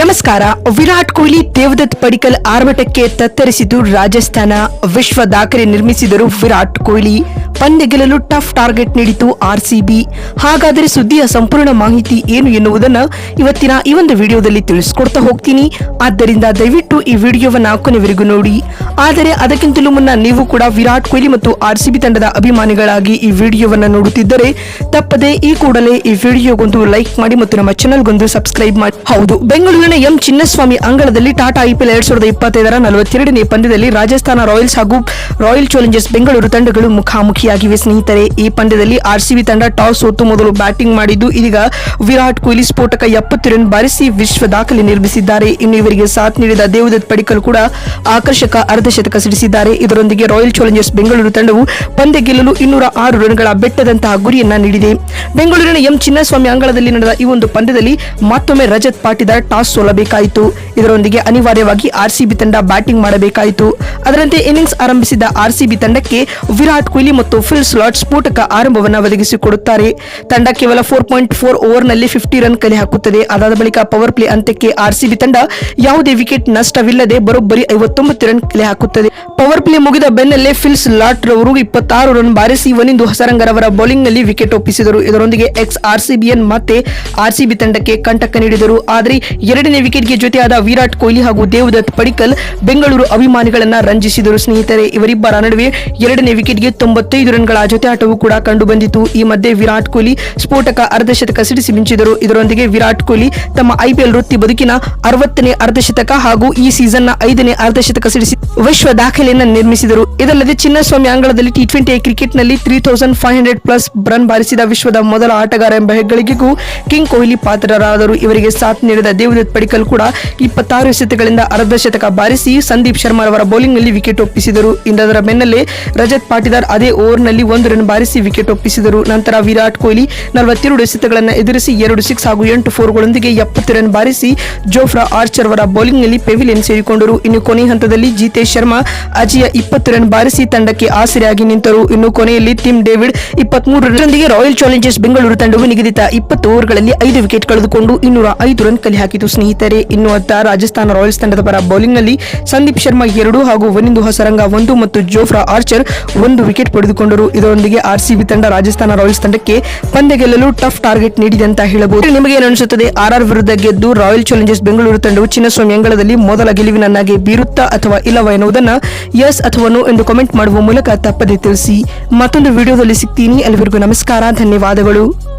ನಮಸ್ಕಾರ. ವಿರಾಟ್ ಕೊಹ್ಲಿ ದೇವದತ್ ಪಡಿಕಲ್ ಆರ್ಭಟಕ್ಕೆ ತತ್ತರಿಸಿದ್ದು ರಾಜಸ್ಥಾನ. ವಿಶ್ವ ದಾಖಲೆ ನಿರ್ಮಿಸಿದರು ವಿರಾಟ್ ಕೊಹ್ಲಿ. ಪಂದ್ಯ ಗೆಲ್ಲಲು ಟಫ್ ಟಾರ್ಗೆಟ್ ನೀಡಿತು ಆರ್ಸಿಬಿ ಹಾಗಾದರೆ ಸುದ್ದಿಯ ಸಂಪೂರ್ಣ ಮಾಹಿತಿ ಏನು ಎನ್ನುವುದನ್ನು ಇವತ್ತಿನ ಈ ಒಂದು ವಿಡಿಯೋದಲ್ಲಿ ತಿಳಿಸಿಕೊಡ್ತಾ ಹೋಗ್ತೀನಿ. ಆದ್ದರಿಂದ ದಯವಿಟ್ಟು ಈ ವಿಡಿಯೋವನ್ನು ಕೊನೆವರೆಗೂ ನೋಡಿ. ಆದರೆ ಅದಕ್ಕಿಂತಲೂ ಮುನ್ನ ನೀವು ಕೂಡ ವಿರಾಟ್ ಕೊಹ್ಲಿ ಮತ್ತು ಆರ್ಸಿಬಿ ತಂಡದ ಅಭಿಮಾನಿಗಳಾಗಿ ಈ ವಿಡಿಯೋವನ್ನ ನೋಡುತ್ತಿದ್ದರೆ ತಪ್ಪದೆ ಈ ಕೂಡಲೇ ಈ ವಿಡಿಯೋಗೊಂದು ಲೈಕ್ ಮಾಡಿ ಮತ್ತು ನಮ್ಮ ಚಾನಲ್ಗೊಂದು ಸಬ್ಸ್ಕ್ರೈಬ್ ಮಾಡಿ. ಹೌದು, ಬೆಂಗಳೂರಿನ ಎಂ ಚಿನ್ನಸ್ವಾಮಿ ಅಂಗಳದಲ್ಲಿ ಟಾಟಾ ಐಪಿಎಲ್ ಎರಡ್ ಸಾವಿರದ ಇಪ್ಪತ್ತೈದರ ನಲವತ್ತೆರಡನೇ ಪಂದ್ಯದಲ್ಲಿ ರಾಜಸ್ಥಾನ ರಾಯಲ್ಸ್ ಹಾಗೂ ರಾಯಲ್ ಚಾಲೆಂಜರ್ಸ್ ಬೆಂಗಳೂರು ತಂಡಗಳು ಮುಖಾಮುಖಿಯಾಗಿವೆ. ಸ್ನೇಹಿತರೆ, ಈ ಪಂದ್ಯದಲ್ಲಿ ಆರ್ಸಿಬಿ ತಂಡ ಟಾಸ್ ಸೋತು ಮೊದಲು ಬ್ಯಾಟಿಂಗ್ ಮಾಡಿದ್ದು, ಇದೀಗ ವಿರಾಟ್ ಕೊಹ್ಲಿ ಸ್ಫೋಟಕ ಎಪ್ಪತ್ತು ರನ್ ಬಾರಿಸಿ ವಿಶ್ವ ದಾಖಲೆ ನಿರ್ಮಿಸಿದ್ದಾರೆ. ಇನ್ನು ಇವರಿಗೆ ಸಾಥ್ ನೀಡಿದ ದೇವದತ್ ಪಡಿಕಲ್ ಕೂಡ ಆಕರ್ಷಕ ಅರ್ಧಶತಕ ಸಿಡಿಸಿದ್ದಾರೆ. ಇದರೊಂದಿಗೆ ರಾಯಲ್ ಚಾಲೆಂಜರ್ಸ್ ಬೆಂಗಳೂರು ತಂಡವು ಪಂದ್ಯ ಗೆಲ್ಲಲು ಇನ್ನೂರ ಆರು ರನ್ಗಳ ಬೆಟ್ಟದಂತಹ ಗುರಿಯನ್ನ ನೀಡಿದೆ. ಬೆಂಗಳೂರಿನ ಎಂ ಚಿನ್ನಸ್ವಾಮಿ ಅಂಗಳದಲ್ಲಿ ನಡೆದ ಈ ಒಂದು ಪಂದ್ಯದಲ್ಲಿ ಮತ್ತೊಮ್ಮೆ ರಜತ್ ಪಾಟಿದಾರ್ ಟಾಸ್ ಸೋಲಬೇಕಾಯಿತು. ಇದರೊಂದಿಗೆ ಅನಿವಾರ್ಯವಾಗಿ ಆರ್ಸಿಬಿ ತಂಡ ಬ್ಯಾಟಿಂಗ್ ಮಾಡಬೇಕಾಯಿತು. ಅದರಂತೆ ಇನ್ನಿಂಗ್ಸ್ ಆರಂಭಿಸಿದ ಆರ್ಸಿಬಿ ತಂಡಕ್ಕೆ ವಿರಾಟ್ ಕೊಹ್ಲಿ ಮತ್ತು ಫಿಲ್ ಸ್ಲಾಟ್ ಸ್ಫೋಟಕ ಆರಂಭವನ್ನು ಒದಗಿಸಿಕೊಡುತ್ತಾರೆ. ತಂಡ ಕೇವಲ ಫೋರ್ ಪಾಯಿಂಟ್ ಫೋರ್ ಓವರ್ನಲ್ಲಿ ಫಿಫ್ಟಿ ರನ್ ಕಲೆ ಹಾಕುತ್ತದೆ. ಅದಾದ ಬಳಿಕ ಪವರ್ ಪ್ಲೇ ಅಂತ್ಯಕ್ಕೆ ಆರ್ಸಿಬಿ ತಂಡ ಯಾವುದೇ ವಿಕೆಟ್ ನಷ್ಟವಿಲ್ಲದೆ ಬರೋಬ್ಬರಿ ಐವತ್ತೊಂಬತ್ತು ರನ್ ಕಲೆ ಹಾಕುತ್ತದೆ. ಪವರ್ ಪ್ಲೇ ಮುಗಿದ ಬೆನ್ನಲ್ಲೇ ಫಿಲ್ಸ್ ಲಾಟ್ ರವರು ಇಪ್ಪತ್ತಾರು ರನ್ ಬಾರಿಸಿ ವನಿಂದು ಹಸರಂಗರವರ ಬೌಲಿಂಗ್ನಲ್ಲಿ ವಿಕೆಟ್ ಒಪ್ಪಿಸಿದರು. ಇದರೊಂದಿಗೆ ಎಕ್ಸ್ ಆರ್ಸಿಬಿಎನ್ ಮತ್ತೆ ಆರ್ಸಿಬಿ ತಂಡಕ್ಕೆ ಕಂಟಕ ನೀಡಿದರು. ಆದರೆ ಎರಡನೇ ವಿಕೆಟ್ಗೆ ಜೊತೆಯಾದ ವಿರಾಟ್ ಕೊಹ್ಲಿ ಹಾಗೂ ದೇವದತ್ ಪಡಿಕಲ್ ಬೆಂಗಳೂರು ಅಭಿಮಾನಿಗಳನ್ನ ರಂಜಿಸಿದರು. ಸ್ನೇಹಿತರೆ, ಇವರಿಬ್ಬರ ನಡುವೆ ಎರಡನೇ ವಿಕೆಟ್ಗೆ ತೊಂಬತ್ತೈದು ರನ್ಗಳ ಆಟವೂ ಕೂಡ ಕಂಡುಬಂದಿತು ಈ ಮಧ್ಯೆ ವಿರಾಟ್ ಕೊಹ್ಲಿ ಸ್ಫೋಟಕ ಅರ್ಧಶತಕ ಸಿಡಿಸಿ ಮಿಂಚಿದರು. ಇದರೊಂದಿಗೆ ವಿರಾಟ್ ಕೊಹ್ಲಿ ತಮ್ಮ ಐಪಿಎಲ್ ವೃತ್ತಿ ಬದುಕಿನ ಅರವತ್ತನೇ ಅರ್ಧಶತಕ ಹಾಗೂ ಈ ಸೀಸನ್ನ ಐದನೇ ಅರ್ಧಶತಕ ಸಿಡಿಸಿ ವಿಶ್ವ ದಾಖಲೆಯನ್ನು ನಿರ್ಮಿಸಿದರು. ಇದಲ್ಲದೆ ಚಿನ್ನಸ್ವಾಮಿ ಅಂಗಳದಲ್ಲಿ ಟಿ ಟ್ವೆಂಟಿ ಕ್ರಿಕೆಟ್ನಲ್ಲಿ three thousand five hundred plus run ಬಾರಿಸಿದ ವಿಶ್ವದ ಮೊದಲ ಆಟಗಾರ ಎಂಬ ಹೆಗ್ಗಳಿಕೆಗೂ ಕಿಂಗ್ ಕೊಹ್ಲಿ ಪಾತ್ರರಾದರು. ಇವರಿಗೆ ಸಾಥ್ ನೀಡಿದ ದೇವದತ್ ಪಡಿಕಲ್ ಕೂಡ ಇಪ್ಪತ್ತಾರು ಎಸೆತಗಳಿಂದ ಅರ್ಧ ಶತಕ ಬಾರಿಸಿ ಸಂದೀಪ್ ಶರ್ಮಾ ಅವರ ಬೌಲಿಂಗ್ನಲ್ಲಿ ವಿಕೆಟ್ ಒಪ್ಪಿಸಿದರು. ಇಂದದರ ಬೆನ್ನಲ್ಲೇ ರಜತ್ ಪಾಟಿದಾರ್ ಅದೇ ಓವರ್ನಲ್ಲಿ ಒಂದು ರನ್ ಬಾರಿಸಿ ವಿಕೆಟ್ ಒಪ್ಪಿಸಿದರು. ನಂತರ ವಿರಾಟ್ ಕೊಹ್ಲಿ ನಲವತ್ತೆರಡು ಎಸೆತಗಳನ್ನು ಎದುರಿಸಿ ಎರಡು ಸಿಕ್ಸ್ ಹಾಗೂ ಎಂಟು ಫೋರ್ಗಳೊಂದಿಗೆ ಎಪ್ಪತ್ತು ರನ್ ಬಾರಿಸಿ ಜೋಫ್ರಾ ಆರ್ಚರ್ ಅವರ ಬೌಲಿಂಗ್ನಲ್ಲಿ ಪೆವಿಲಿಯನ್ ಸೇರಿಕೊಂಡರು. ಇನ್ನು ಕೊನೆ ಹಂತದಲ್ಲಿ ಜಿತೇಶ್ ಶರ್ಮಾ ಅಜಿಯ ಇಪ್ಪತ್ತು ರನ್ ಬಾರಿಸಿ ತಂಡಕ್ಕೆ ಆಸರೆಯಾಗಿ ನಿಂತರು. ಇನ್ನು ಕೊನೆಯಲ್ಲಿ ಟಿಮ್ ಡೇವಿಡ್ ಇಪ್ಪತ್ಮೂರು ರನ್ನೊಂದಿಗೆ ರಾಯಲ್ ಚಾಲೆಂಜರ್ಸ್ ಬೆಂಗಳೂರು ತಂಡವು ನಿಗದಿತ ಇಪ್ಪತ್ತು ಓವರ್ಗಳಲ್ಲಿ ಐದು ವಿಕೆಟ್ ಕಳೆದುಕೊಂಡು ಇನ್ನೂರ ಐದು ರನ್ ಕಲೆ ಹಾಕಿತು. ಇನ್ನು ಅತ್ತ ರಾಜಸ್ಥಾನ ರಾಯಲ್ಸ್ ತಂಡದ ಪರ ಬೌಲಿಂಗ್ನಲ್ಲಿ ಸಂದೀಪ್ ಶರ್ಮಾ ಎರಡು ಹಾಗೂ ವನಿಂದು ಹೊಸರಂಗ ಒಂದು ಮತ್ತು ಜೋಫ್ರಾ ಆರ್ಚರ್ ಒಂದು ವಿಕೆಟ್ ಪಡೆದುಕೊಂಡರು. ಇದರೊಂದಿಗೆ ಆರ್ಸಿಬಿ ತಂಡ ರಾಜಸ್ಥಾನ ರಾಯಲ್ಸ್ ತಂಡಕ್ಕೆ ಪಂದ್ಯ ಗೆಲ್ಲಲು ಟಫ್ ಟಾರ್ಗೆಟ್ ನೀಡಿದೆ ಅಂತ ಹೇಳಬಹುದು. ನಿಮಗೆ ಏನಿಸುತ್ತದೆ ಆರ್ಆರ್ ವಿರುದ್ಧ ಗೆದ್ದು ರಾಯಲ್ ಚಾಲೆಂಜರ್ಸ್ ಬೆಂಗಳೂರು ತಂಡವು ಚಿನ್ನಸ್ವಾಮಿ ಅಂಗಳದಲ್ಲಿ ಮೊದಲ ಗೆಲುವಿನನ್ನಾಗಿ ಬೀರುತ್ತಾ ಅಥವಾ ಇಲ್ಲವ ಎನ್ನುವುದನ್ನು ಎಸ್ ಅಥವಾ ನೋ ಎಂದು ಕಾಮೆಂಟ್ ಮಾಡುವ ಮೂಲಕ ತಪ್ಪದೆ ತಿಳಿಸಿ. ಮತ್ತೊಂದು ವಿಡಿಯೋದಲ್ಲಿ ಸಿಗ್ತೀನಿ. ಅಲ್ಲಿವರೆಗೂ ನಮಸ್ಕಾರ. ಧನ್ಯವಾದಗಳು.